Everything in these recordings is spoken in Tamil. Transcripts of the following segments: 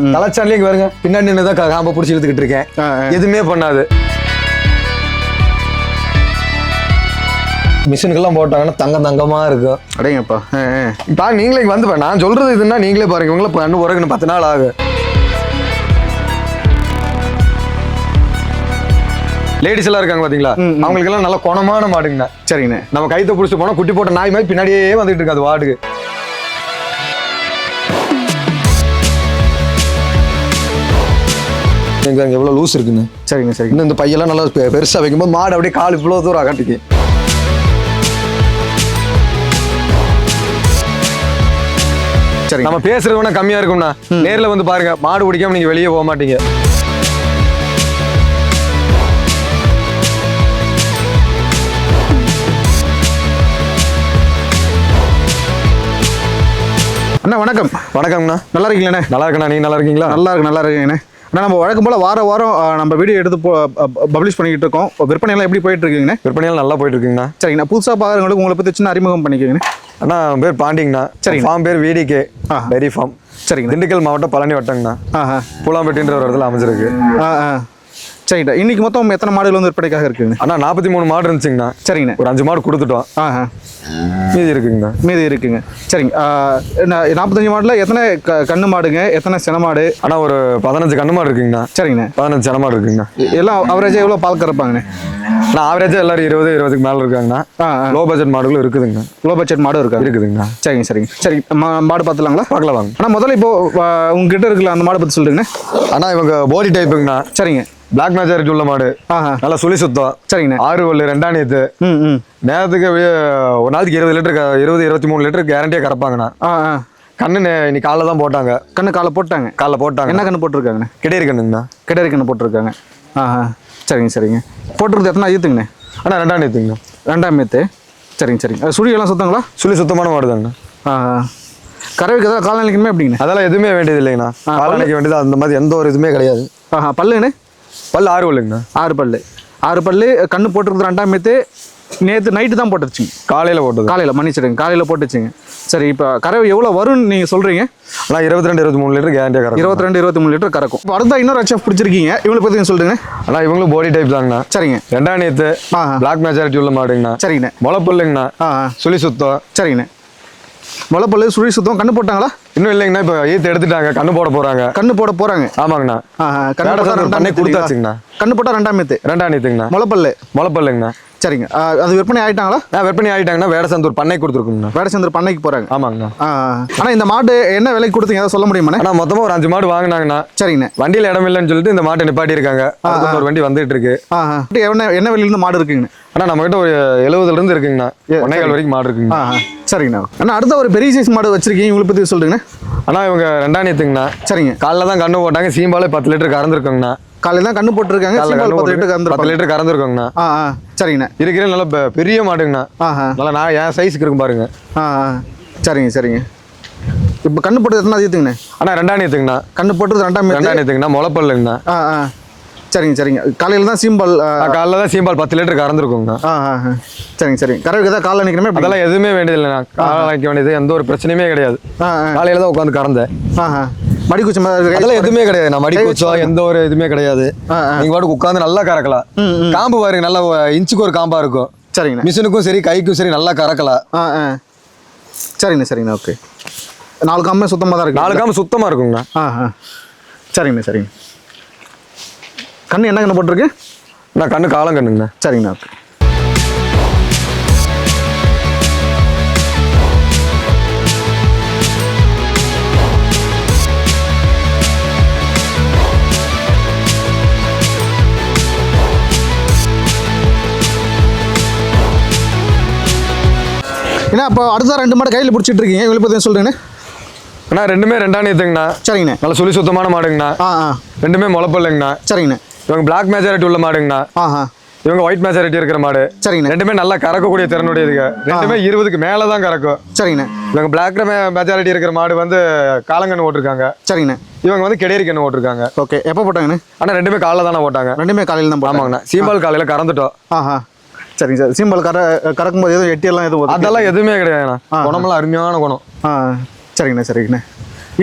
ம். தலைச்சாலே இங்க வருங்க பின்னாடி நின்று தான் காம்ப பிடிச்சி இழுத்துக்கிட்டு இருக்கேன். எதுவுமே பண்ணாது. மிஷினுக்கெல்லாம் போட்டாங்கன்னா தங்கம் தங்கமா இருக்கும். அடேங்கப்பா. ஆ, ஆ. பா நீங்களே வந்து. நான் சொல்றது இதுன்னா நீங்களே பாருங்க. இவங்கள பண்ணு உறகுன்னு பத்து நாள் ஆகும். லேடிஸ் எல்லாம் இருக்காங்க பாத்தீங்களா. அவங்களுக்கு எல்லாம் நல்ல குணமான மாடுங்கண்ணா. சரிங்கண்ணே. நம்ம கைத்த புடிச்சு போனா குட்டி போட்ட நாய் மாதிரி பின்னாடியே வந்துட்டு இருக்கு அது வாடுக்கு. எங்க அங்க எவ்வளவு லூஸ் இருக்குன்னு. சரிங்க சரிங்க. இன்னும் இந்த பையெல்லாம் நல்லா பெ- பெருசா வைக்கும்போது மாடு அப்படியே கால் இவ்வளவு தூரம் அகட்டிக்கு. சரிங்க. நம்ம பேசுறது வேணா கம்மியா இருக்கும்னா நேர்ல வந்து பாருங்க. மாடு பிடிக்காம நீங்க வெளியே போக மாட்டீங்க. அண்ணா வணக்கம். வணக்கம்ண்ணா. நல்லா இருக்கீங்களாண்ணே? நல்லா இருக்கண்ணா. நீங்க நல்லா இருக்கீங்களா? நல்லா இருக்கு நல்லா இருக்குங்கண்ணே. அண்ணா நம்ம வழக்கம் போல் வார வாரம் நம்ம வீடியோ எடுத்து பப்ளிஷ் பண்ணிக்கிட்டு இருக்கோம். விற்பனை எல்லாம் எப்படி போயிட்டு இருக்குங்கண்ணே விற்பனையெல்லாம் நல்லா போயிட்டு இருக்குங்கண்ணா சரிங்கண்ணா புதுசாக பார்க்குறவங்களுக்கு உங்களை பற்றி சின்ன அறிமுகம் பண்ணிக்கோங்கண்ணே அண்ணா பேர் பாண்டிங்கண்ணா. சரிங்க. ஃபார்ம் பேர் விடிகே ஆ. டெரி ஃபார்ம் சரிங்கண்ணா. திண்டுக்கல் மாவட்டம் பழனி வட்டங்கண்ணா பூலாம்பட்டின்ற ஒரு இடத்துல அமைஞ்சிருக்கு. ஆ ஆ சரிங்கண்ணா இன்னைக்கு மொத்தம் எத்தனை மாடுகள் வந்து விற்பனைக்காக இருக்குங்க? அண்ணா நாற்பத்தி மூணு மாடு இருந்துச்சுங்கண்ணா. சரிங்கண்ணா. ஒரு அஞ்சு மாடு கொடுத்துட்டோம். ஆஹா. மீதி இருக்குங்கண்ணா. மீதி இருக்குங்க. சரிங்க. ஆ, நாற்பத்தஞ்சு மாடுல எத்தனை கண்ணு மாடுங்க? எத்தனை சென மாடு? அண்ணா ஒரு பதினஞ்சு கண்ணு மாடு இருக்குங்கண்ணா. சரிங்கண்ணே. பதினஞ்சு சென மாடு இருக்குங்கண்ணா. எல்லாம் அவரேஜாக எவ்வளோ பால் கறப்பாங்கண்ணே? அண்ணா ஆவரேஜாக எல்லாரும் இருபது இருபதுக்கு மேலே இருக்காங்கண்ணா. ஆ ஆ. லோ பட்ஜெட் மாடுகளும் இருக்குதுங்கண்ணா. லோ பட்ஜெட் மாடும் இருக்கா? இருக்குதுங்கண்ணா. சரிங்க சரிங்க. சரி மா மாடு பார்த்துலாங்களா? பார்க்கலாம் வாங்க. ஆனால் முதல்ல இப்போ ஆ, உங்ககிட்ட இருக்குல்ல அந்த மாடை பற்றி சொல்லுங்கண்ணே. அண்ணா இவங்க போடி டைப்புங்கண்ணா சரிங்க. பிளாக் மேஜாரிட்டி உள்ள மாடு. நல்லா சுழி சுத்தம். சரிங்கண்ணே. ஆறு வல்லு ம் நேரத்துக்கு ஒரு நாளைக்கு இருபது லிட்டர் இருபது இருபத்தி மூணு லிட்டர் கேரண்டியாக கறப்பாங்கண்ணா. ஆ ஆ. கண்ணு இன்னைக்கு காலைல தான் போட்டாங்க. கண்ணு காலை போட்டாங்க. காலைல போட்டாங்க. என்ன கண்ணு போட்டிருக்காங்கண்ணே? கிடையாது கண்ணுங்கண்ணா. கிடரி கண்ணு போட்டிருக்காங்க. ஆஹா சரிங்க சரிங்க. போட்டிருக்கிறது எத்தனை ஐத்துங்கண்ணே அண்ணா ரெண்டாம் நேத்துங்கண்ணா ரெண்டாம் மேத்து சரிங்க சரிங்க. அது சுழியெல்லாம் சுத்தங்களா? சுழி சுத்தமான மாடு தாங்கண்ணா ஆஹா கறவைக்கு ஏதாவது கால்நடைக்குமே எப்படிங்கண்ணே? அதெல்லாம் எதுவுமே வேண்டியது இல்லைங்கண்ணா காலணிக்க வேண்டியது அந்த மாதிரி எந்த ஒரு இதுவுமே கிடையாது. ஆஹா பல்லுங்கண்ணே? பல் ஆறு வல்லுங்கண்ணா ஆறு பல்லு. ஆறு பல்லு கண்ணு போட்டிருக்கிறது ரெண்டாம் மேத்து. நேற்று நைட்டு தான் போட்டுருச்சுங்க. காலையில் போட்டது. காலையில் மன்னிச்சிடுங்க காலையில் போட்டுச்சுங்க. சரி இப்போ கறவை எவ்வளோ வரும்னு நீங்கள் சொல்கிறீங்க அண்ணா இருபத்தி ரெண்டு இருபத்தி மூணு லிட்டர் கேரண்டியாக கறக்கும். இருபத்தி ரெண்டு இருபத்தி மூணு லிட்டர் கறக்கும். இப்போ அடுத்த இன்னொரு ஹெச்எஃப் பிடிச்சிருக்கீங்க? இவங்களை பற்றி சொல்லுங்க. அண்ணா இவங்களும் போடி டைப் தாங்கண்ணா. சரிங்க. ரெண்டாம் நேத்து ஆஹா பிளாக் மேஜாரிட்டி உள்ள மாடுங்கண்ணா. சரிங்கண்ணே. முளைப்பல்லுங்கண்ணா ஆ ஆ. சுழி சுத்தம். சரிங்கண்ணே. முளைப்பல்லு சுழி சுத்தம் கண்ணு போட்டாங்களா? இன்னும் இல்லைங்கண்ணா இப்போ ஈத்து எடுத்துட்டாங்க கண்ணு போட போறாங்க. கண்ணு போட போகிறாங்க ஆமாங்கண்ணா. கண்ணு போட்டா ரெண்டாம் கொடுத்தாச்சுங்கண்ணா. கண்ணு போட்டால் ரெண்டாம் மேத்து ரெண்டாம் நேத்துங்கண்ணா முளைப்பல்லு முளைப்பல்லுங்கண்ணா சரிங்க. அது விற்பனை ஆயிட்டாங்களா? நான் விற்பனை ஆகிட்டாங்கன்னா வேடசந்தூர் பண்ணை கொடுத்துருக்குங்கண்ணா. வேடச்சந்திர பண்ணைக்கு போகிறாங்க ஆமாங்கண்ணா. ஆனால் இந்த மாடு என்ன விலைக்கு கொடுத்தீங்க? அதை சொல்ல முடியுமாண்ணே? அண்ணா மொத்தமாக ஒரு அஞ்சு மாடு வாங்கினாங்கண்ணா. சரிங்கண்ணே. வண்டியில் இடம் இல்லைன்னு சொல்லிட்டு இந்த மாட்டை நிப்பாட்டி இருக்காங்க ஒரு வண்டி வந்துட்டு இருக்கு. என்ன என்ன விலையிலேருந்து மாடு இருக்குங்கண்ணே? அண்ணா நம்ம கிட்ட ஒரு எழுபதுல இருந்து இருக்குங்கண்ணா ஒன்னேகால் வரைக்கும் மாடு இருக்குங்க ஆ ஆ சரிங்கண்ணா. அண்ணா அடுத்த ஒரு பெரிய சைஸ் மாடு வச்சிருக்கீங்க இவங்களை பற்றி சொல்லுங்கண்ணே. அண்ணா இவங்க ரெண்டாம் நேத்துங்கண்ணா. சரிங்க. காலைல தான் கண்ணு போட்டாங்க சீம்பாலே பத்து லிட்டர் கறந்துருக்கோங்கண்ணா காலையில் தான் கண்ணு போட்டிருக்காங்க பத்து லிட்டர் போட்டு பத்து லிட்டர் கறந்துருக்கோங்கண்ணா ஆ சரிங்கண்ணே. இருக்கிற நல்ல பெரிய மாடுங்கண்ணா. நல்லா நான் என் சைஸுக்கு இருக்கும் பாருங்க. ஆ சரிங்க சரிங்க. இப்போ கண்ணு போட்டது எத்தனை அதிகத்துங்கண்ணே அண்ணா ரெண்டாம் நேத்துங்கண்ணா. கண்ணு போட்டது ரெண்டாம் ரெண்டாம் நேத்துங்கண்ணா முளைப்பல்லுங்கண்ணா. ஆ ஆ. சரிங்க சரிங்க. காலையில் தான் சீம்பால் ஆ காலைல தான் சீம்பால் பத்து லிட்டர் கறந்துருக்குங்கண்ணா ஆ ஆ ஆ. சரிங்க சரிங்க. கறவைக்கு ஏதாவது காலைல நிற்கணுமே அதெல்லாம் எதுவுமே வேண்டியதில்லைண்ணா காலை வைக்க வேண்டியது எந்த ஒரு பிரச்சனையுமே கிடையாது. காலையில தான் உட்காந்து கறந்தேன். ஆ ஆ. மடிக்குச்சி அதெல்லாம் எதுவுமே கிடையாது. நான் மடி கூச்சம் எந்த ஒரு இதுவுமே கிடையாது. ஆ, ஆ. நீங்க பாட்டுக்கு உட்காந்து நல்லா கறக்கலாம். காம்பு பாருங்க நல்லா இன்ச்சுக்கு ஒரு காம்பா இருக்கும். சரிங்கண்ணே. மிஷினுக்கும் சரி கைக்கும் சரி நல்லா கறக்கலாம். ஆ ஆ. சரிங்கண்ணே சரிங்கண்ணா ஓகே. நாலு காமே சுத்தமாக தான் இருக்கு. நாலு காம்பு சுத்தமா இருக்குங்கண்ணா ஆ ஆ. சரிங்கண்ணா சரிங்க கண்ணு என்ன கண்ணு போட்டிருக்கு? நான் கண்ணு காலம் கண்ணுங்கண்ணா. சரிங்கண்ணா. ஏன்னா அப்போ அடுத்த ரெண்டு மாடு கையில் பிடிச்சிட்டு இருக்கீங்க? இவங்களை பற்றி சொல்கிறேங்கண்ணே அண்ணா ரெண்டுமே நேத்துங்கண்ணா சரிங்கண்ணே. நல்ல சுழி சுத்தமான மாடுங்கண்ணா. ஆ ஆ. ரெண்டுமே முளைப்பல்லுங்கண்ணா. சரிங்கண்ணே. இவங்க பிளாக் மேஜாரிட்டி உள்ள மாடுங்கண்ணா. ஆ ஆ இவங்க ஒயிட் மேஜாரிட்டி இருக்கிற மாடு. சரிங்கண்ணே. ரெண்டுமே நல்லா கறக்கக்கூடிய திறனுடையதுங்க ரெண்டுமே இருபதுக்கு மேலே தான் கறக்கும். சரிங்கண்ணே. இவங்க பிளாக் மெஜாரிட்டி இருக்கிற மாடு வந்து காலங்கன்று ஓட்டிருக்காங்க. சரிங்கண்ணே. இவங்க வந்து கெடேரி கன்று ஓட்டிருக்காங்க. ஓகே. எப்போ போட்டாங்கண்ணே? ஆனால் ரெண்டுமே காலைல தானே ஓட்டாங்க ரெண்டுமே காலையில் தான் போட்டாங்க. ஆமாங்கண்ணா. சீம்பால் காலையில கறந்துட்டோம். ஆஹா. சரிங்க சார். சிம்பிள் கற கறக்கும்போது எதுவும் எட்டியெல்லாம் எதுவும் அதெல்லாம் எதுவுமே கிடையாதுண்ணா. குணமெல்லாம் அருமையான குணம். ஆ. சரிங்கண்ணே சரிங்கண்ணே.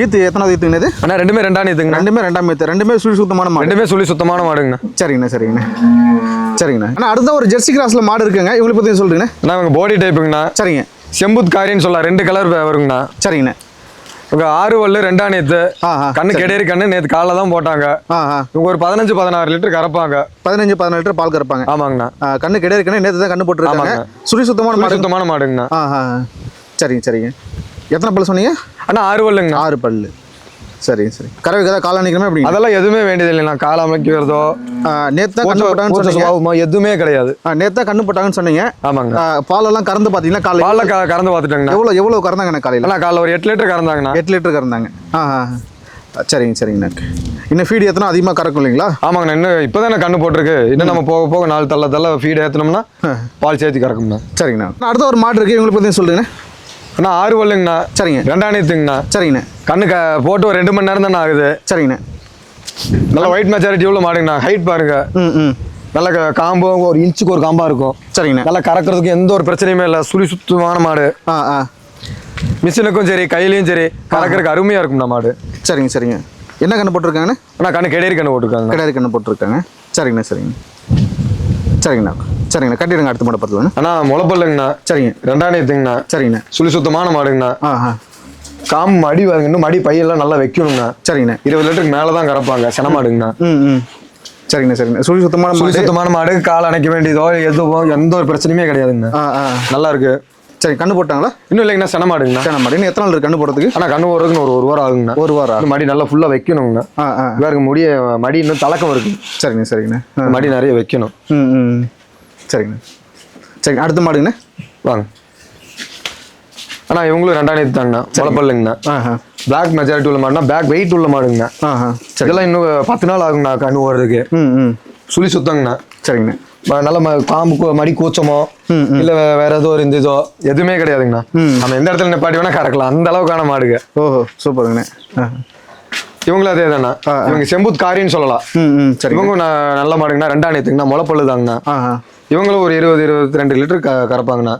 ஈத்து எத்தனாவது ஈத்துங்கண்ணா இது அண்ணா ரெண்டுமே ரெண்டாம் நீத்துங்கண்ணா ரெண்டுமே ரெண்டாம் ஈத்து ரெண்டுமே சுழி சுத்தமான மாடு. ரெண்டுமே சொல்லி சுத்தமான மாடுங்கண்ணா. சரிங்கண்ணா சரிங்கண்ணா. சரிங்கண்ணா. அண்ணா அடுத்த ஒரு ஜெர்சி கிராஸ்ல மாடு இருக்குங்க. இவங்களை பற்றி சொல்றீங்கண்ணா அண்ணா இவங்க பாடி டைப்புங்கண்ணா சரிங்க. செம்புத் காரின்னு சொல்லலாம். ரெண்டு கலர் வருங்கண்ணா. சரிங்கண்ணா. இவங்க ஆறு வல்லு ரெண்டாம் நேத்து கண்ணு கெடேரி கண்ணு நேத்து காலைல தான் போட்டாங்க. இவங்க ஒரு பதினஞ்சு பதினாறு லிட்டர் கறப்பாங்க. பதினஞ்சு பதினாலு லிட்டர் பால் கறப்பாங்க. ஆமாங்கண்ணா. கண்ணு கிடையாது கண்ணு நேற்று தான் கண்ணு போட்டுருக்காங்க. சுழி சுத்தமான சுழி மாடு சுத்தமான மாடுங்கண்ணா. சரிங்க சரிங்க. எத்தனை பல் சொன்னீங்க? அண்ணா ஆறு வல்லுங்கண்ணா ஆறு பல்லு. சரிங்க சரி. கறவை கதை கால் அணிக்கணுமே அப்படி அதெல்லாம் எதுவுமே வேண்டியது இல்லைண்ணா கால் அமைக்கிறதோ நேற்று தான் கண்ணு போட்டாங்கன்னு சொன்னீங்க. எதுவுமே கிடையாது. நேற்று தான் கண்ணு போட்டாங்கன்னு சொன்னீங்க. ஆமாங்க. பாலெல்லாம் கறந்து பார்த்தீங்கன்னா காலையில்? பால்ல கறந்து பார்த்துட்டேங்கண்ணா எவ்வளோ எவ்வளோ கறந்தாங்கண்ணா காலையில்? அண்ணா காலைல ஒரு எட்டு லிட்டர் கறந்தாங்கண்ணா. எட்டு லிட்டர் கறந்தாங்க. ஆ. சரிங்க சரிங்கண்ணா இன்னும் ஃபீடு எத்தனை? அதிகமாக கறக்கும் இல்லைங்களா? ஆமாங்கண்ணா இன்னும் இப்போதான் கண்ணு போட்டிருக்கு. இன்னும் நம்ம போக போக நாலு தள்ள தள்ள ஃபீட் ஏற்றினோம்னா பால் சேர்த்து கறக்கும்ண்ணா. சரிங்கண்ணா. அடுத்த ஒரு மாடு இருக்கு. இவங்களை பற்றி சொல்லுங்கண்ணா. அண்ணா ஆறு வல்லுங்கண்ணா சரிங்க. ரெண்டாம் நேத்துங்கண்ணா சரிங்கண்ணா. கண்ணு க போட்டு ஒரு ரெண்டு மணி நேரம் தானே ஆகுது. சரிங்கண்ணா. நல்ல ஒயிட் மெச்சாரிட்டி உள்ள மாடுங்கண்ணா? ஹைட் பாருங்க. ம் ம். நல்ல காம்பு ஒரு இன்ச்சுக்கு ஒரு காம்பா இருக்கும். சரிங்கண்ணா. நல்லா கறக்கிறதுக்கு எந்த ஒரு பிரச்சனையுமே இல்லை. சுழி சுத்தமான மாடு. ஆ ஆ. மிஷினுக்கும் சரி கையிலையும் சரி கறக்கிறதுக்கு அருமையா இருக்கும்ண்ணா மாடு. சரிங்க சரிங்க. என்ன கண்ணு போட்டிருக்காங்கண்ணா? அண்ணா கண்ணு கெடேரி கண்ணு போட்டுருக்காங்க கிடையாது கண்ணு போட்டிருக்காங்க. சரிங்கண்ணா சரிங்க சரிங்கண்ணா. சரிங்கண்ணா கட்டிடுங்க அடுத்த மாடை பார்த்துக்கோங்க அண்ணா முளைப்பல்லுங்கண்ணா. சரிங்க. ரெண்டாம் நேத்துங்கண்ணா சரிங்கண்ணா. சுழி சுத்தமான மாடுங்கண்ணா ஆ ஆ. காம்பு மடி இன்னும் மடி பையெல்லாம் நல்லா வைக்கணுங்கண்ணா. சரிங்கண்ணா. இருபது லிட்டருக்கு மேலே தான் கறப்பாங்க சென மாடுங்கண்ணா ம் ம். சரிங்கண்ணா சரிங்கண்ணா. சுழி சுத்தமான சுழி சுத்தமான மாடு கால் அணைக்க வேண்டியதோ எதுவோ எந்த ஒரு பிரச்சனையுமே கிடையாதுங்கண்ணா. ஆ நல்லா இருக்கு சரி கண்ணு போட்டாங்களா? இன்னும் இல்லைங்கண்ணா சென மாடுங்கண்ணா சரி மாடு. இன்னும் எத்தனை நாள் கண்ணு போடுறதுக்கு? ஆனால் கண்ணு போடுறதுக்கு ஒரு ஒரு வாரம் ஆகுங்கண்ணா. ஒரு வாரம் மடி நல்லா ஃபுல்லாக வைக்கணுங்கண்ணா. வேறு முடிய மடி இன்னும் தலக்கம் இருக்கு. சரிங்கண்ணா சரிங்கண்ணா. மடி நிறைய வைக்கணும். ம் ம். சரிங்கண்ணா சரிங்க அடுத்த மாடுங்கண்ணா. வாங்க. அண்ணா இவங்களும் ரெண்டாம் நேத்து தாங்கண்ணா. முளைப்பல்லுங்கண்ணா பிளாக் மெஜாரிட்டி உள்ள மாடுனா பேக் வெயிட் உள்ள மாடுங்கண்ணா. சரி. இதெல்லாம் இன்னும் பத்து நாள் ஆகுங்கண்ணா கண்ணு ஓடுறதுக்கு. சுழி சுத்தங்கண்ணா. சரிங்கண்ணா. நல்ல கூ- மடி கூச்சமோ இல்ல வேற ஏதோ ஒரு இந்த இதோ எதுவுமே கிடையாதுங்கண்ணா. நம்ம எந்த இடத்துல நிப்பாட்டி வேணா கறக்கலாம். அந்த அளவுக்கான மாடுங்க. ஓஹோ சூப்பருங்கண்ணே. இவங்களும் அதே தானே. இவங்க செம்புத் காரின்னு சொல்லலாம் சரிங்க. இவங்க நல்ல மாடுங்கண்ணா ரெண்டாம் நேத்துங்கண்ணா முளைப்பல்லு தாங்கண்ணா. ஆஹா இவங்களும் ஒரு இருபது இருபத்தி ரெண்டு லிட்டர் க கறப்பாங்கண்ணா.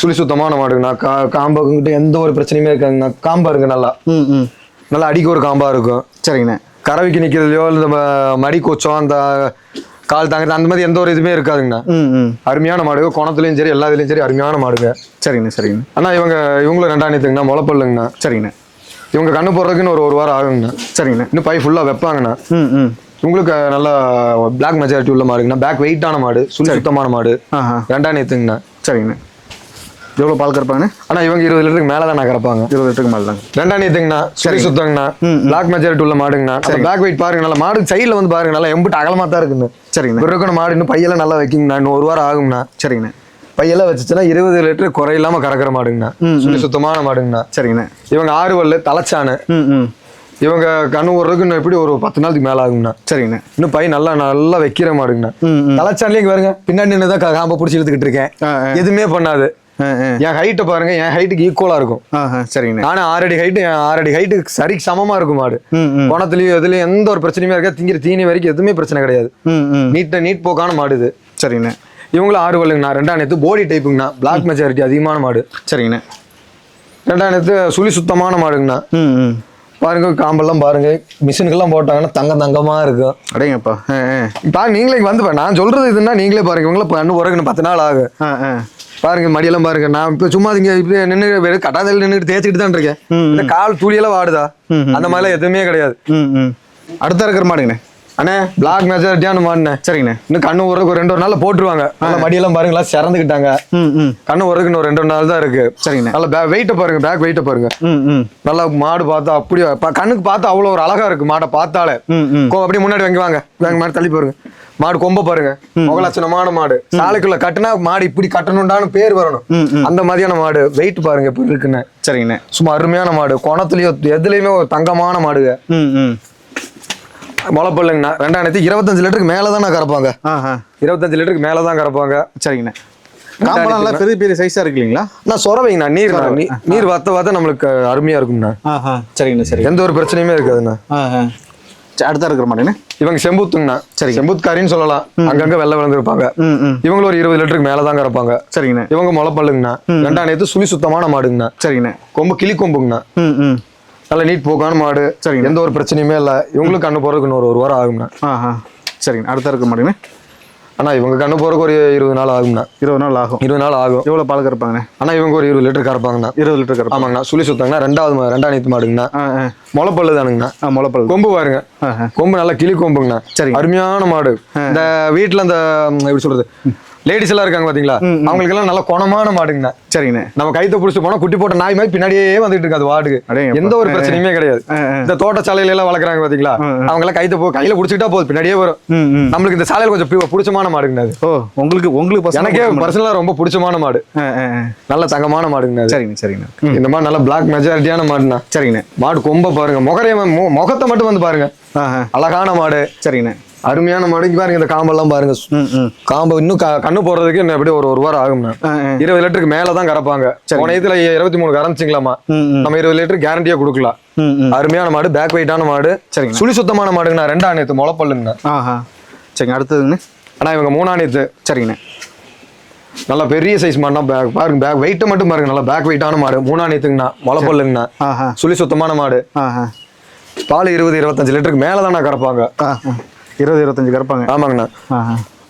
சுழி சுத்தமான மாடுங்கண்ணா. கா காம்புக்கிட்ட எந்த ஒரு பிரச்சனையுமே இருக்காதுங்கண்ணா. காம்பா இருக்கு நல்லா. நல்லா அடிக்க ஒரு காம்பா இருக்கும். சரிங்கண்ணே. கறவைக்கு நிற்கிறதுலையோ இல்லை ம- மடி கூச்சம் அந்த கால் தாங்கிறது அந்த மாதிரி எந்த ஒரு இதுவுமே இருக்காதுங்கண்ணா. அருமையான மாடுங்க. குணத்துலையும் சரி எல்லா இதுலையும் சரி அருமையான மாடுங்க. சரிங்கண்ணே சரிங்கண்ணே. அண்ணா இவங்க இவங்களும் ரெண்டாம் நேத்துங்கண்ணா முளைப்பல்லுங்கண்ணா சரிங்கண்ணே. இவங்க கண்ணு போடுறதுக்குன்னு ஒரு ஒரு வாரம் ஆகுங்கண்ணா. சரிங்கண்ணே. இன்னும் பை ஃபுல்லாக வைப்பாங்கண்ணா. ம் ம். உங்களுக்கு நல்லா பிளாக் மெஜாரிட்டி உள்ள மாடுங்கண்ணா. பேக் வெயிட்டான மாடு சுழி சுத்தமான மாடு. ரெண்டாம் நேத்துங்கண்ணா. சரிங்கண்ணே. எவ்வளோ பால் கறப்பாங்கண்ணே? அண்ணா இவங்க இருபது லிட்டருக்கு மேலே தான் கறப்பாங்க. இருபது லிட்டருக்கு மேலே தாங்க ரெண்டாம் நேத்துங்கண்ணா சுழி சுத்தங்கண்ணா. பிளாக் மெஜாரிட்டி உள்ள மாடுங்கண்ணா. பேக் வெயிட் பாருங்க நல்லா மாடு சைடில் வந்து பாருங்க நல்லா எம்பிட்டு அகலமாக தான் இருக்குங்க சரிங்கண்ணே. இப்போ இருக்கிற மாடு இன்னும் பையெல்லாம் நல்லா வைக்குங்கண்ணா. இன்னும் ஒரு வாரம் ஆகுங்கண்ணா. சரிங்கண்ணே. பையெல்லாம் வச்சுச்சுன்னா இருபது லிட்டர் குறையில்லாம கறக்கிற மாடுங்கண்ணா. சுழி சுத்தமான மாடுங்கண்ணா. சரிங்கண்ணே. இவங்க ஆறு வல்லு தலைச்சானு. இவங்க கண்ணு ஓடுறதுக்கு இன்னும் எப்படி ஒரு பத்து நாளுக்கு மேல ஆகுங்கண்ணா. சரிங்கண்ணே. இன்னும் பை நல்லா நல்லா வைக்கிற மாடுங்கண்ணா. தலைச்சான்லயே பாருங்க பின்னாடி நின்று தான் காம்ப பிடிச்சி இழுத்துக்கிட்டு இருக்கேன். எதுவுமே பண்ணாது. என் ஹைட்டை பாருங்க என் ஹைட்டுக்கு ஈக்குவலா இருக்கும். ஆஹா சரிங்கண்ணே. நானும் ஆறடி ஹைட்டு என் ஆறடி ஹைட்டுக்கு சரிக்கு சமமா இருக்கும் மாடு. குணத்துலயும் எதுலயும் எந்த ஒரு பிரச்சனையுமே இருக்காது. திங்கிற தீனி வரைக்கும் எதுவுமே பிரச்சனை கிடையாது. நீட்ட நீட் போக்கான மாடு இது. சரிங்கண்ணே. இவங்களும் ஆறு வல்லுங்கண்ணா ரெண்டாம் நேத்து போடி டைப்புங்கண்ணா பிளாக் மெஜாரிட்டி அதிகமான மாடு. சரிங்கண்ணே. ரெண்டாம் நேத்து சுழி சுத்தமான மாடுங்கண்ணா. பாருங்க காம்பெல்லாம் பாருங்க. மிஷினுக்கெல்லாம் போட்டாங்கன்னா தங்க தங்கமா இருக்கும் அடையங்கப்பா பாருங்க நீங்களே இங்க வந்து பாருங்க. நான் சொல்றது இதுன்னா நீங்களே பாருங்க. இவங்கள பண்ணு உறகுன்னு பத்து நாள் ஆகும் பாருங்க மடியெல்லாம் பாருங்க. நான் இப்போ சும்மா இங்க இப்படி நின்று வெறும் கட்டாதையில் நின்றுட்டு தேய்ச்சிட்டு தான் இருக்கேன். இந்த கால் துளியெல்லாம் வாடுதா. அந்த மாதிரிலாம் எதுவுமே கிடையாது. ம் ம். அடுத்த இருக்கிற மாடுங்கண்ணே. அண்ணே பிளாக் மெஜாரிட்டியான மாடுண்ணே சரிங்கண்ணே. இன்னும் கண்ணு உறக்கு ஒரு ரெண்டு ஒரு நாள்ல போட்டுருவாங்க. நல்லா மடியெல்லாம் பாருங்களா சிறந்துக்கிட்டாங்க கண்ணு உறக்கு இன்னும் ரெண்டு நாள் தான் இருக்கு. சரிங்கண்ணே. நல்லா வெயிட்டை பாருங்க பேக் வெயிட்டை பாருங்க. நல்லா மாடு பார்த்தா அப்படியே கண்ணுக்கு பார்த்தா அவ்வளோ ஒரு அழகா இருக்கு மாடை பார்த்தாலே. கோ அப்படியே முன்னாடி வாங்கி வாங்க. வாங்க மாடு தள்ளி பாருங்க மாடு கொம்ப பாருங்க. முகலட்சணமான மாடு. சாலைக்குள்ள கட்டுனா மாடு இப்படி கட்டணும்டான்னு பேர் வரணும். அந்த மாதிரியான மாடு வெயிட் பாருங்க எப்படி இருக்குன்னு. சரிங்கண்ணே. சும்மா அருமையான மாடு. குணத்துலயோ எதுலயுமே ஒரு தங்கமான மாடுங்க. ம் ம் முளைப்பல்லுங்கண்ணா ரெண்டாயிரத்தி இருபத்தஞ்சு லிட்டருக்கு மேல தான் கறப்பாங்க இருபத்தஞ்சு லிட்டருக்கு மேல தான் கறப்பாங்க. சரிங்கண்ணே. காம்பெல்லாம் நல்லா பெரிய பெரிய சைஸாக இருக்கு இல்லைங்களா நான் சொரவைங்கண்ணா நீர் நீர் வத்த வத்த நம்மளுக்கு அருமையா இருக்கும்ண்ணா. சரிங்கண்ணே சரி எந்த ஒரு பிரச்சனையுமே இருக்காதுண்ணா. அடுத்த இருக்கிற மாட்டேங்கண்ணே இவங்க செம்புத்துங்கண்ணா. சரி. செம்புத்காரின்னு சொல்லலாம். அங்கங்க வெள்ளை விழுந்திருப்பாங்க. இவங்களும் ஒரு இருபது லிட்டருக்கு மேல தான் கறப்பாங்க. சரிங்கண்ணே. இவங்க முளைப்பல்லுங்கண்ணா. ரெண்டாம் நேத்து சுழி சுத்தமான மாடுங்கண்ணா. சரிங்கண்ணே. கொம்பு கிளி கொம்புங்கண்ணா. நல்ல நீட் போக்கான மாடு சரிங்க. எந்த ஒரு பிரச்சனையுமே இல்லை. இவங்களுக்கு கண்ணு போறதுக்கு இன்னொரு ஒரு வாரம் ஆகும்ண்ணா. ஆஹா சரிங்க. அடுத்த இருக்க மாட்டேங்கண்ணே அண்ணா இவங்க கண்ணு போறதுக்கு ஒரு இருபது நாள் ஆகும்ண்ணா. இருபது நாள் ஆகும். இருபது நாள் ஆகும். எவ்வளோ பால் கறப்பாங்கண்ணே? அண்ணா இவங்க ஒரு இருபது லிட்டர் கறப்பாங்கண்ணா. இருபது லிட்டர் கறப்பாங்க. ஆமாங்கண்ணா. சுழி சுத்தங்கண்ணா. ரெண்டாவது ரெண்டாம் நீத்து மாடுங்கண்ணா. முளைப்பல்லு தானுங்கண்ணா. ஆ முளைப்பல். கொம்பு பாருங்க. கொம்பு நல்லா கிளி கொம்புங்கண்ணா. சரிங்க. அருமையான மாடு. இந்த வீட்டுல அந்த எப்படி சொல்றது? லேடிஸ் எல்லாம் இருக்காங்க பாத்தீங்களா? அவங்களுக்கு எல்லாம் நல்ல குணமான மாடுங்கண்ணா. சரிங்கண்ணே. நம்ம கைத்த புடிச்சு போனா குட்டி போட்ட நாய் மாதிரி பின்னாடியே வந்துட்டு இருக்கு அது வாடுக்கு. எந்த ஒரு பிரச்சனையுமே கிடையாது. இந்த தோட்டச்சாலையில எல்லாம் வளர்க்குறாங்க பாத்தீங்களா? அவங்க எல்லாம் கைத்த போ கையில புடிச்சுக்கிட்டா போதும் பின்னாடியே வரும். நம்மளுக்கு இந்த சாலையில கொஞ்சம் பிடிச்சமான மாடுங்கண்ணா அது. ஓ உங்களுக்கு உங்களுக்கு எனக்கே பர்சனலா ரொம்ப பிடிச்சமான மாடு. நல்ல தங்கமான மாடுங்கண்ணா சரிங்கண்ணே. ம். இந்த மாதிரி நல்ல பிளாக் மெஜாரிட்டியான மாடுண்ணா. சரிங்கண்ணே. மாடு கொம்ப பாருங்க. முகரைய முகத்தை மட்டும் வந்து பாருங்க. அழகான மாடு. சரிங்கண்ணே. அருமையான மாடுக்கு பாருங்க இந்த காம்பெல்லாம் பாருங்க. காம்பு இன்னும் கண்ணு போடுறதுக்கு இன்னும் எப்படி ஒரு ஒரு வாரம் ஆகும்ண்ணா ஆ ஆ. இருபது லிட்டருக்கு மேல தான் கறப்பாங்க. போன இதுல இருபத்தி மூணு கறந்துச்சிங்களாமா. ம் ம். நம்ம இருபது லிட்டர் கேரண்டியா கொடுக்கலாம். அருமையான மாடு பேக் வெயிட்டான மாடு. சரிங்க. சுழி சுத்தமான மாடுங்கண்ணா ரெண்டா நேத்து முளைப்பல்லுங்கண்ணா சரிங்க அடுத்ததுங்கண்ணே. ஆனா இவங்க மூணா நேத்து சரிங்கண்ணே. நல்லா பெரிய சைஸ் மாடுனா பேக் பாருங்க பேக் வெயிட் மட்டும் பாருங்க நல்லா பேக் வெயிட்டான மாடு. மூணா நேத்துங்கண்ணா முளைப்பல்லுங்கண்ணா சுழி சுத்தமான மாடு. பால் இருபது இருபத்தஞ்சு லிட்டருக்கு மேல தானே கறப்பாங்க. இருபது இருபத்தஞ்சு கறப்பாங்க ஆமாங்கண்ணா.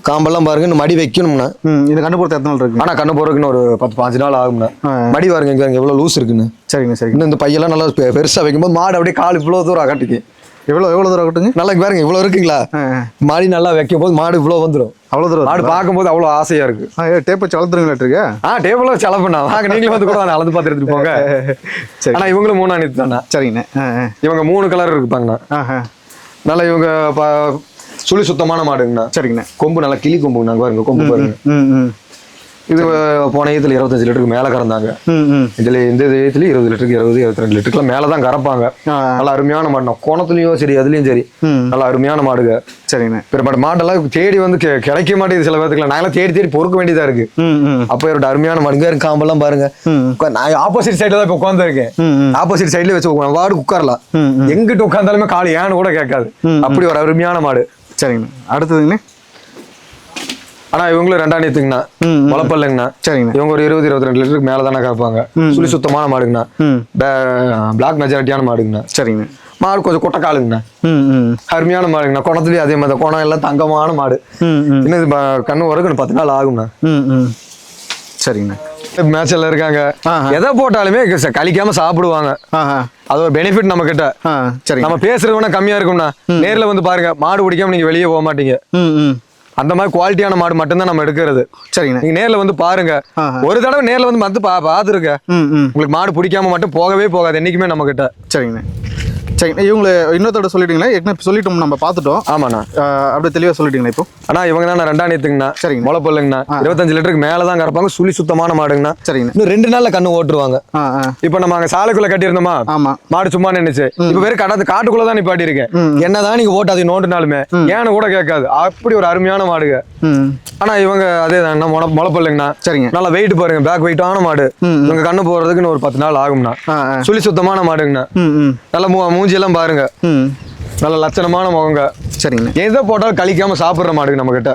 காம்பெல்லாம் பாருங்க இன்னும் மடி வைக்கணும்ண்ணா. ம் இது கண்டுபிடித்த எத்தனை நாள் இருக்குங்க ஆனா கண்ணு போறதுக்குன்னு ஒரு பத்து பாஞ்சு நாள் ஆகும்ண்ணா. மடி பாருங்க இங்க எவ்வளவு லூஸ் இருக்குன்னு. சரிங்க சரிங்க. இன்னும் இந்த பையெல்லாம் நல்லா பெ- பெருசா வைக்கும்போது மாடு அப்படியே கால் இவ்வளவு தூரம் அகட்டிக்கு. எவ்வளோ எவ்வளோ தூரம் ஆகட்டுங்க நல்லா பாருங்க இவ்வளவு இருக்குங்களா. மாடி நல்லா வைக்கும் போது மாடு இவ்வளவு வந்துடும் அவ்வளோ தூரம் மாடு பார்க்கும்போது அவ்வளவு ஆசையா இருக்கு. டேப்பை வளர்த்துருங்களாட்டிருக்கா ஆ டேபிளும் செலவுண்ணா வாங்க நீங்களும் வந்து கூட அளந்து பார்த்து எடுத்துட்டு போங்க. சரி. ஆனா இவங்களும் மூணு அணித்து தானே சரிங்கண்ணே இவங்க மூணு கலர் இருப்பாங்கண்ணா ஆஹா. நல்லா இவங்க சுழி சுத்தமான மாடுங்கண்ணா. சரிங்கண்ணே. கொம்பு நல்லா கிளி கொம்புங்கண்ணா பாருங்க கொம்பு பாருங்க. இது போன இதுல இருபத்தஞ்சு லிட்டருக்கு மேல கறந்தாங்க. இதுல இந்த இதுலயும் இருபது லிட்டருக்கு இருபது இருபத்தி ரெண்டு லிட்டருக்குலாம் மேல தான் கறப்பாங்க நல்ல அருமையான மாடு கோணத்துலயும் சரி அதுலயும் சரி. நல்ல அருமையான மாடுங்க. சரிங்கண்ணே. பிறப்பாடு மாடெல்லாம் தேடி வந்து கிடைக்க மாட்டேங்குது சில பேர்த்துக்குலாம் நாங்களாம் தேடி தேடி பொறுக்க வேண்டியதா இருக்கு. அப்போ ஒரு அருமையான மாடுங்க இருக்கு காம்பெல்லாம் பாருங்க. நான் ஆப்போசிட் சைடுல தான் இப்போ உட்காந்துருக்கேன் ஆப்போசிட் சைடுல வச்சு வார்டு உட்காரலாம். எங்கிட்ட உட்காந்தாலுமே கால் ஏன்னு கூட கேட்காது. அப்படி ஒரு அருமையான மாடு. சரிங்கண்ணே. அடுத்ததுங்கண்ணே. ஆனா இவங்களும் ரெண்டாம் நேத்துங்கண்ணா. முளப்பல்லுங்கண்ணா சரிங்கண்ணே. இவங்க ஒரு இருபது இருபத்தி ரெண்டு லிட்டருக்கு மேல தானே கறப்பாங்க சுழி சுத்தமான மாடுங்கண்ணா. பிளாக் மெஜாரிட்டியான மாடுங்கண்ணா. சரிங்கண்ணே. மாடு கொஞ்சம் கொட்டக்காலுங்கண்ணா. ம் ம். அருமையான மாடுங்கண்ணா. குணத்துலயும் அதே மாதிரி குணம் எல்லாம் தங்கமான மாடு. இன்னும் கண்ணு இன்னும் பத்து நாள் ம். சரிங்கண்ணே. மேட்ச் எல்லாம் இருக்காங்க. எதை போட்டாலுமே கழிக்காம சாப்பிடுவாங்க. அது ஒரு பெனிஃபிட் நம்ம கிட்ட சரிங்க. நம்ம பேசுறது வேணா கம்மியா இருக்கும்னா நேர்ல வந்து பாருங்க மாடு பிடிக்காம நீங்க வெளியே போக மாட்டீங்க. அந்த மாதிரி குவாலிட்டியான மாடு மட்டும்தான் நம்ம எடுக்கிறது. சரிங்கண்ணே. நீங்க நேர்ல வந்து பாருங்க. ஒரு தடவை நேர்ல வந்து வந்து பா பாத்துருக்க உங்களுக்கு மாடு பிடிக்காம மட்டும் போகவே போகாது என்னைக்குமே நம்ம கிட்ட சரிங்கண்ணே. சரிங்கண்ணே இவங்களை இன்னொருத்தோட சொல்லிட்டீங்களா? ஏற்கனவே சொல்லிட்டோம் நம்ம பார்த்துட்டோம். ஆமாண்ணா. அப்படியே தெளிவாக சொல்லிட்டீங்களா இப்போ? ஆனா இவங்க தான் ரெண்டாம் நேத்துங்கண்ணா சரிங்க. முளைப்பல்லுங்கண்ணா இருபத்தஞ்சு லிட்டருக்கு மேல தான் கறப்பாங்க சுழி சுத்தமான மாடுங்கண்ணா. சரிங்கண்ணே. இன்னும் ரெண்டு நாள்ல கண்ணு ஓட்டுருவாங்க. இப்ப நம்ம அங்க சாலைக்குள்ள கட்டியிருந்தோமா? ஆமாம் மாடு சும்மா நின்னுச்சு. இப்ப வெறும் கடந்து காட்டுக்குள்ள தான் நிப்பாட்டி இருக்கேன் என்னதான் நீங்க ஓட்டு அது நோண்டுனாலுமே ஏன்னு கூட கேட்காது. அப்படி ஒரு அருமையான மாடுங்க. ம். ஆனா இவங்க அதே தான் முளை முளைப்பல்லுங்கண்ணா சரிங்க. நல்லா வெயிட் பாருங்க பேக் வெயிட்டான மாடு. இவங்க கண்ணு போறதுக்கு இன்னும் ஒரு பத்து நாள் ஆகும்ண்ணா. சுழி சுத்தமான மாடுங்கண்ணா. நல்ல மூ மூஞ்சி எல்லாம் பாருங்க நல்ல லட்சணமான முகங்க. சரிங்கண்ணே எதை போட்டாலும் கழிக்காம சாப்பிடுற மாடுங்க நம்ம கிட்ட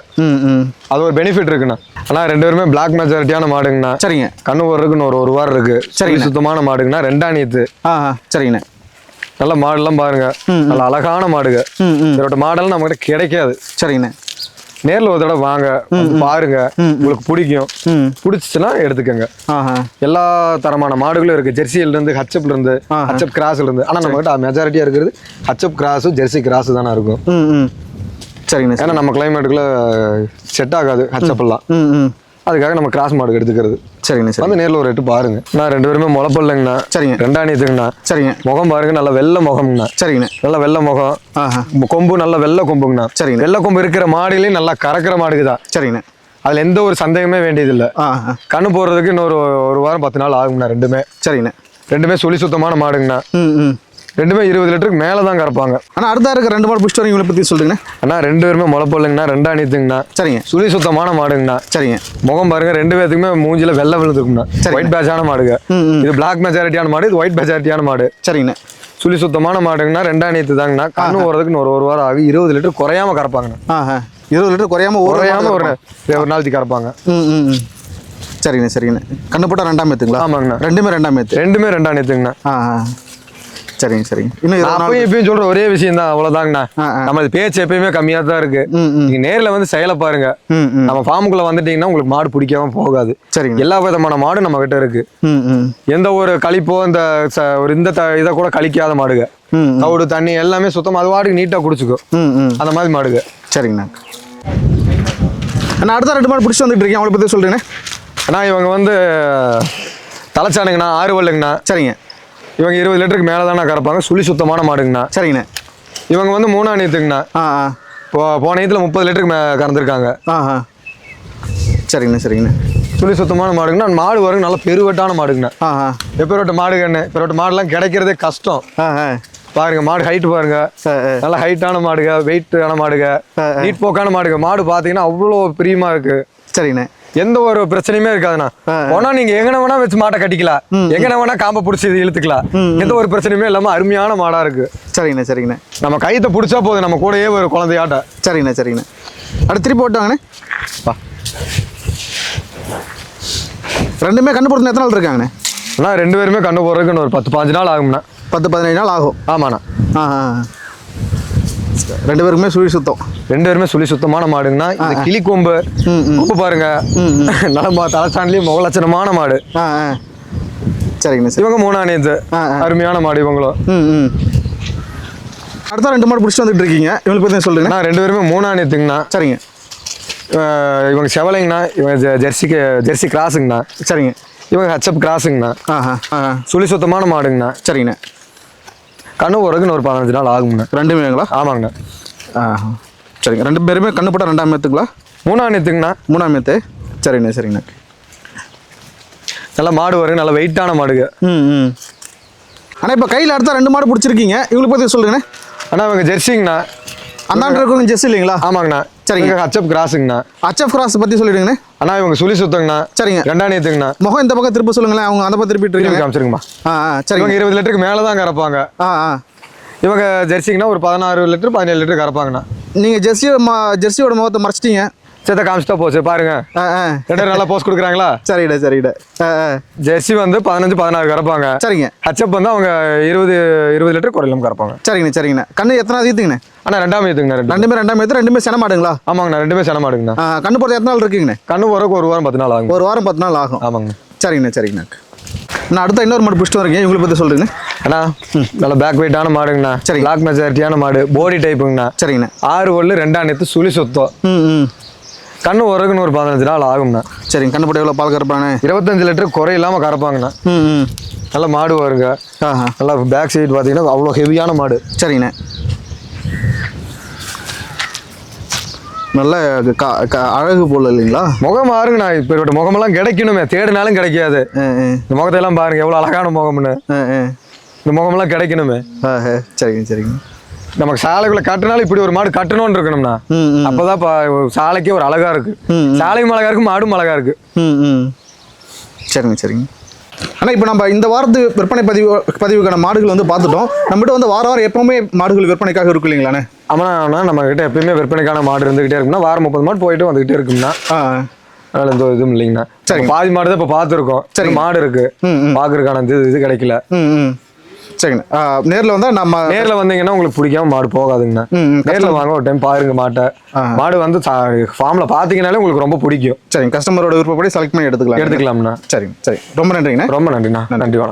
அது ஒரு பெனிஃபிட் இருக்குண்ணா. ஆனா ரெண்டு பேருமே பிளாக் மெஜாரிட்டியான மாடுங்கண்ணா. சரிங்க. கண்ணு போடுறதுக்கு இன்னும் ஒரு ஒரு வாரம் இருக்கு. சரி. சுத்தமான மாடுங்கண்ணா ரெண்டாம் நீத்து. ஆ சரிங்கண்ணே நல்ல மாடுலாம் பாருங்க. நல்ல அழகான மாடுங்க. இதோட மாடல் நம்ம கிட்ட கிடைக்காது. சரிங்கண்ணே நேர்ல ஒரு தடவை வாங்க பாருங்க. உங்களுக்கு பிடிக்கும். பிடிச்சிச்சுன்னா எடுத்துக்கோங்க. எல்லா தரமான மாடுகளும் இருக்கு. ஜெர்சியில இருந்து ஹச்சப்ல இருந்து. ஹச்சப் கிராஸ்ல இருந்து ஆனா நம்ம கிட்ட மெஜாரிட்டியா இருக்கிறது ஹச்சப் கிராஸும் ஜெர்சி கிராஸ் தானே இருக்கும். சரிங்கண்ணே ஏன்னா நம்ம கிளைமேட்டுக்குள்ள செட் ஆகாது ஹச்சப் எல்லாம் அதுக்காக நம்ம கிராஸ் மாடு எடுத்துக்கிறது. சரிங்கண்ணே சரி வந்து நேர்ல ஒரு எட்டு பாருங்க. நான் ரெண்டு பேருமே முளைப்பல்லங்கண்ணா. சரிங்க. ரெண்டாணியத்துக்குண்ணா சரிங்க. முகம் பாருங்க நல்ல வெள்ளை முகம்ண்ணா சரிங்கண்ணே. நல்ல வெள்ளை முகம். கொம்பு நல்ல வெள்ளை கொம்புங்கண்ணா. சரிங்க. வெள்ளை கொம்பு இருக்கிற மாடுகளையும் நல்லா கறக்கிற மாடுக்குதான். சரிங்கண்ணே. அதுல எந்த ஒரு சந்தேகமே வேண்டியதில்லை. கண்ணு போடுறதுக்கு இன்னொரு ஒரு வாரம் பத்து நாள் ஆகுங்கண்ணா ரெண்டுமே. சரிங்கண்ணே. ரெண்டுமே சுழி சுத்தமான மாடுங்கண்ணா. ம் ம். ரெண்டுமே இருபது லிட்டருக்கு மேலே தான் கறப்பாங்க. ஆனால் அடுத்த இருக்க ரெண்டு மாடு பிடிச்சிட்டு இவங்களை பற்றி சொல்லுங்கண்ணே. அண்ணா ரெண்டு பேருமே முளைப்பல்லுங்கண்ணா ரெண்டா நீத்துங்கண்ணா சரிங்க. சுழி சுத்தமான மாடுங்கண்ணா. சரிங்க. முகம் பாருங்க ரெண்டு பேத்துக்குமே மூஞ்சில வெள்ளை விழுந்துருக்குண்ணா சரிங்க. ஒயிட் பேட்சான மாடுங்க. இது பிளாக் மெஜாரிட்டியான மாடு இது ஒயிட் மெஜாரிட்டியான மாடு. சரிங்கண்ணே. சுழி சுத்தமான மாடுங்கண்ணா ரெண்டா நீத்து தாங்கண்ணா. கண்ணு இன்னும் ஒரு ஒரு வாரம் ஆகும் இருபது லிட்டர் குறையாம கறப்பாங்கண்ணா. இருபது லிட்டர் குறையாம குறையாம ஒரு ஒரு நாளைக்கு கறப்பாங்க. சரிங்கண்ணே சரிங்கண்ணே. கண்ணு போட்டால் ரெண்டாம் ஏத்துங்களா ஆமாங்கண்ணா. ரெண்டுமே ரெண்டாம் ஏத்து ரெண்டுமே ரெண்டா நீத்துங்கண்ணா ஆ ஆ சரிங்க சரிங்க. இன்னும் நான் அப்பயும் இப்பயும் சொல்ற ஒரே விஷயம் தான் அவ்வளவுதாங்கண்ணா. நம்ம பேச்சு எப்பயுமே கம்மியா தான் இருக்கு. நீங்க நேர்ல வந்து செயலை பாருங்க. நம்ம ஃபார்முக்குள்ள வந்துட்டீங்கன்னா உங்களுக்கு மாடு பிடிக்காம போகாது. சரிங்க. எல்லா விதமான மாடும் நம்ம கிட்ட இருக்கு. எந்த ஒரு கழிப்போ இந்த ஒரு இந்த இதை கூட கழிக்காத மாடுக ம் ம். தவிடு தண்ணி எல்லாமே சுத்தமா அது வாட்டுக்கு நீட்டா குடிச்சுக்கும் அந்த மாதிரி மாடுக சரிங்கண்ணா. அண்ணா அடுத்த ரெண்டு மாடு பிடிச்சி வந்துட்டு இருக்கேன் அவங்கள பற்றி சொல்கிறேண்ணே ஆனா இவங்க வந்து தலைச்சானுங்கண்ணா ஆறு வல்லுங்கண்ணா சரிங்க. இவங்க இருபது லிட்டருக்கு மேலே தானே கறப்பாங்க. சுழி சுத்தமான மாடுங்கண்ணா. சரிங்கண்ணே. இவங்க வந்து மூணாம் நீத்துங்கண்ணா ஆ ஆ. போ போன நீத்துல முப்பது லிட்டருக்கு மே கறந்துருக்காங்க. ஆ ஆ. சரிங்கண்ணே சரிங்கண்ணே. சுழி சுத்தமான மாடுங்கண்ணா. மாடு வருங்க நல்ல பெருவெட்டான மாடுங்கண்ணா. ஆ ஆ. எப்பேரோட்ட மாடுங்கண்ணே. எப்பேரோட்ட மாடுலாம் கிடைக்கிறதே கஷ்டம். ஆ ஆ. பாருங்க மாடு ஹைட் பாருங்க. நல்ல ஹைட்டான மாடுங்க வெயிட்டான மாடுங்க. நீட் போக்கான மாடுங்க. மாடு பார்த்தீங்கன்னா அவ்வளோ பிரியமா இருக்கு. சரிங்கண்ணே. எந்த ஒரு பிரச்சனையுமே இருக்காதுண்ணா. போனா நீங்க எங்கன வேணா வச்சு மாட்டை கட்டிக்கலாம் எங்கன வேணா காம்ப பிடிச்சி இது இழுத்துக்கலாம் எந்த ஒரு பிரச்சனையுமே இல்லாம அருமையான மாடா இருக்கு. சரிங்கண்ணே சரிங்கண்ணே. நம்ம கைத்தை பிடிச்சா போதும் நம்ம கூடயே ஒரு குழந்தையாட்ட. சரிங்கண்ணே சரிங்கண்ணே. அடுத்து திருப்பி ஓட்டாங்கண்ணே வா. ரெண்டுமே கண்டுபிடிச்சு எத்தனை நாள் இருக்காங்கண்ணே? அண்ணா ரெண்டு பேருமே கண்டு போறதுக்கு இன்னும் ஒரு பத்து பாஞ்சு நாள் ஆகும்ண்ணா. பத்து பதினஞ்சு நாள் ஆகும். ஆமாண்ணா. ஆ. ரெண்டு பேருக்குமே சுழி சுத்தம். ரெண்டு பேருமே சுழி சுத்தமான மாடுங்கண்ணா. இந்த கிளி கொம்பு. கொம்பு பாருங்க. நல்ல தலைச்சாண்டிலையும் முகலட்சணமான மாடு. சரிங்கண்ணே சரி. இவங்க ஆ, ஆ. அருமையான மாடு இவங்களும். அடுத்த ரெண்டு மாடு பிடிச்சிட்டு வந்துட்டு இருக்கீங்க. இவங்களை பற்றி சொல்லுங்கண்ணே. அண்ணா ரெண்டு பேருமே மூணாணியத்துங்கண்ணா சரிங்க. அஹ் இவங்க செவலைங்கண்ணா இவங்க ஜெர்சிக்கு ஜெர்சி கிராஸுங்கண்ணா. சரிங்க. இவங்க ஹெச்அப் கிராஸுங்கண்ணா. சுழி சுத்தமான மாடுங்கண்ணா. சரிங்கண்ணே. கண்ணு போறதுக்கு ஒரு பதினஞ்சு நாள் ஆகுங்கண்ணா ரெண்டுமேங்களா ஆமாங்கண்ணா ஆஹா. சரிங்க. ரெண்டு பேருமே கண்ணு போட்டால் ரெண்டாம் மேத்துங்களா மூணாணியத்துங்கண்ணா மூணாம் மேத்து சரிங்கண்ணே சரிங்கண்ணே. நல்ல மாடு வருங்க நல்ல வெயிட்டான மாடுங்க. ம் ம். ஆனால் இப்போ கையில் அடுத்த ரெண்டு மாடு பிடிச்சிருக்கீங்க. இவங்களை பற்றி சொல்லுங்கண்ணே. அண்ணா இவங்க ஜெர்சிங்கண்ணா. அந்தாண்டு இருக்கவங்க ஜெஸ் இல்லைங்களா? ஆமாங்கண்ணா. சரிங்க. ஹெச்அப் கிராஸுங்கண்ணா அச்எஃப் கிராஸ் பற்றி சொல்லிடுங்கண்ணே. அண்ணா இவங்க சுழி சுத்தங்கண்ணா. சரிங்க. ரெண்டாணியத்துங்கண்ணா முகம் இந்த பக்கம் திருப்ப சொல்லுங்களேன். அவங்க அந்த பக்கம் திருப்பிட்டு திரும்பி இருக்காங்க. காமிச்சிருங்கம்மா. ஆ ஆ இவங்க இருபது லிட்டருக்கு மேலே தான் கறப்பாங்க. ஆ ஆ. இவங்க ஜெர்சிங்கண்ணா ஒரு பதினாறு லிட்டர் பதினேழு லிட்டர் கறப்பாங்கண்ணா. நீங்கள் ஜெர்சியோ மா ஜெர்சியோட முகத்தை மறைச்சிட்டீங்க. சேத்த காமிச்சிட்டா போச்சு பாருங்க. ரெண்டு நல்லா போஸ்ட் கொடுக்குறாங்களா? சரிடா சரிடா. ஜெர்சி வந்து பதினஞ்சு பதினாறு கறப்பாங்க. சரிங்க. ஹச்சப் வந்து அவங்க இருபது இருபது லிட்டர் குறையிலும் கறப்பாங்க. சரிங்கண்ணே சரிங்கண்ணே. கண்ணு எத்தனை ஈத்துங்கண்ணே? அண்ணா ரெண்டாம் ஏத்துங்கண்ணா ரெண்டு ரெண்டுமே ரெண்டாம் ஏத்து ரெண்டுமே சென மாடுங்களா? ஆமாங்கண்ணா ரெண்டுமே சென மாடுங்கண்ணா. கண்ணு போடுறது எத்தனை நாள் இருக்குங்கண்ணே? கண்ணு போறதுக்கு ஒரு வாரம் பத்து நாள் ஆகும் ஒரு வாரம் பத்து நாள் ஆகும். ஆமாங்கண்ணா. சரிங்கண்ணே சரிங்கண்ணா. நான் அடுத்த இன்னொரு மாடு பிடிச்சிட்டு வரீங்க. இவங்களை பற்றி சொல்லுங்க அண்ணா நல்ல பேக் வெயிட்டான மாடுங்கண்ணா. சரி. லாக் மெஜாரிட்டியான மாடு. போடி டைப்புங்கண்ணா சரிங்கண்ணே. ஆறு ஒல்லு ரெண்டாம் நேத்து சுழி சுத்தம். கண்ணு உறகுன்னு ஒரு பதினஞ்சு நாள் ஆகும்ண்ணா. சரிங்க கண்ணு போட்டு எவ்வளோ பால் கறப்பானே இருபத்தஞ்சு லிட்டர் குறை இல்லாமல் கறப்பாங்கண்ணா. ம் நல்ல மாடு வருங்க. நல்லா பேக் சைடு பார்த்தீங்கன்னா அவ்வளோ ஹெவியான மாடு. சரிங்கண்ணே. நல்ல அழகு போல் இல்லைங்களா? முகம் மாறுங்கண்ணா இப்போ இவரோட முகமெல்லாம் கிடைக்கணுமே. தேடினாலும் கிடைக்காது. இந்த முகத்தையெல்லாம் பாருங்க எவ்வளோ அழகான முகம்னு இந்த முகமெல்லாம் கிடைக்கணுமே. சரிங்க சரிங்க. நமக்கு சாலைக்குள்ள கட்டினாலும் இப்படி ஒரு மாடு கட்டணும்னு ம் அப்பதான் சாலைக்கே ஒரு அழகா இருக்கு. சாலையும் அழகா இருக்கு மாடும் அழகா இருக்கு. சரிங்க சரிங்க. ஆனால் இப்போ நம்ம இந்த வாரத்து விற்பனை பதிவு பதிவுக்கான மாடுகள் வந்து பார்த்துட்டோம். நம்மகிட்ட வந்து வார வாரம் எப்பவுமே மாடுகள் விற்பனைக்காக இருக்கும் இல்லைங்களாண்ணே ஆமாண்ணா நம்ம கிட்ட எப்பயுமே விற்பனைக்கான மாடு இருந்துகிட்டே இருக்கும்னா வாரம் முப்பது மாடு போயிட்டு வந்துகிட்டே இருக்கும்னா அதனால எந்த இதுவும் இல்லைங்கண்ணா. சரிங்க. பாதி மாடு தான் இப்போ பார்த்துருக்கோம். சரி மாடு இருக்கு. பார்க்கறதுக்கான இது இது கிடைக்கல. சரிங்கண்ணா நேரில் வந்தால் நம்ம நேர்ல வந்தீங்கன்னா உங்களுக்கு பிடிக்காம மாடு போகாதுங்கண்ணா. நேர்ல வாங்க ஒரு டைம் பாருங்க மாட்டை. மாடு வந்து ஃபார்ம்ல பாத்தீங்கன்னாலே உங்களுக்கு ரொம்ப பிடிக்கும். சரிங்க கஸ்டமரோட விருப்பப்படி செலக்ட் பண்ணி எடுத்துக்கலாம் எடுத்துக்கலாம்ண்ணா. சரிங்க சரி. ரொம்ப நன்றிங்கண்ணா. ரொம்ப நன்றிண்ணா. நன்றி.